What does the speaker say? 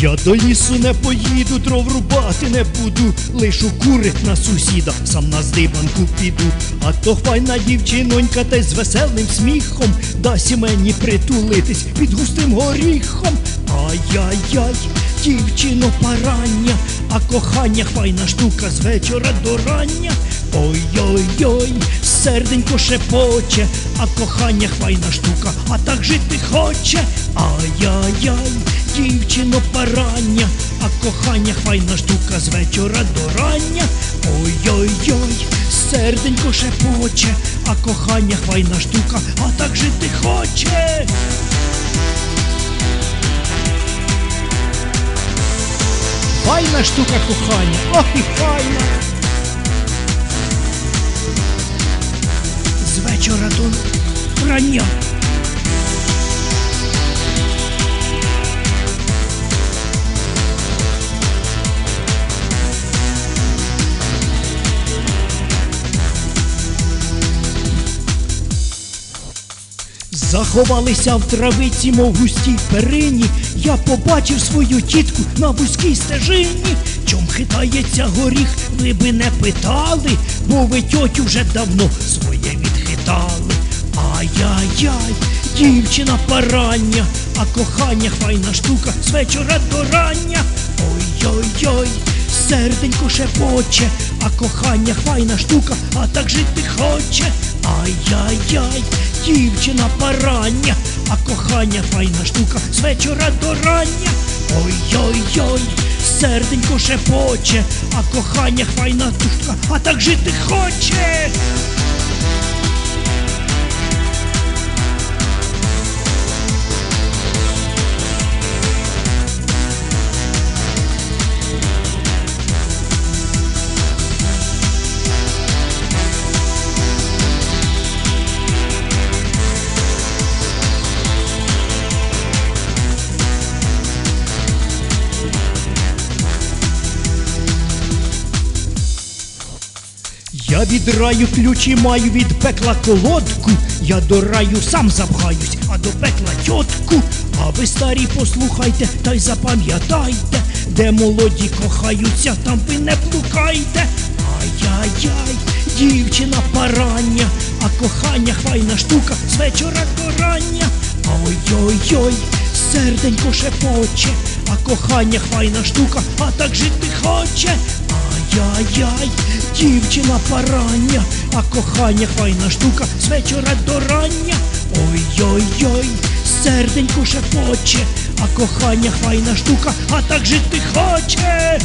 Я до лісу не поїду, дров рубати не буду, лишу курить на сусіда, сам на здибанку піду. А то файна дівчинонька та й з веселим сміхом дасть мені притулитись під густим горіхом. Ай-яй-яй, дівчино парання, а кохання файна штука з вечора до рання. Ой-ой-ой, серденько шепоче, а кохання файна штука, а так жити хоче. Ай-яй-яй, дівчино парання, а кохання файна штука з вечора до рання. Ой-ой-ой, серденько шепоче, а кохання файна штука, а так жити хоче. Файна штука кохання, ох і файна. З вечора до рання. Заховалися в травиці, мов густій перині. Я побачив свою тітку на вузькій стежині. Чом хитається горіх, ви би не питали, бо ви тьотю вже давно своє відхитали. Ай-яй-яй, дівчина парання, а кохання файна штука з вечора до рання. Ой-ой-ой, серденько шепоче, а кохання файна штука, а так жити хоче. Ай-яй-яй, дівчина парання, а кохання файна штука з вечора до рання. Ой-ой-ой, серденько шепоче, а кохання файна штука, а так жити хоче. Я від раю ключі маю від пекла колодку. Я до раю сам запхаюсь, а до пекла тьотку. А ви старі послухайте та й запам'ятайте, де молоді кохаються, там ви не плукайте. Ай-яй-яй, дівчина парання, а кохання файна штука з вечора до рання. Ой-ой-ой, серденько шепоче, а кохання файна штука, а так жити хоче. Ай-яй-яй, дівчина парання, а кохання файна штука з вечора до рання. Ой-ой-ой, серденько шепоче, а кохання файна штука, а так жити хоче.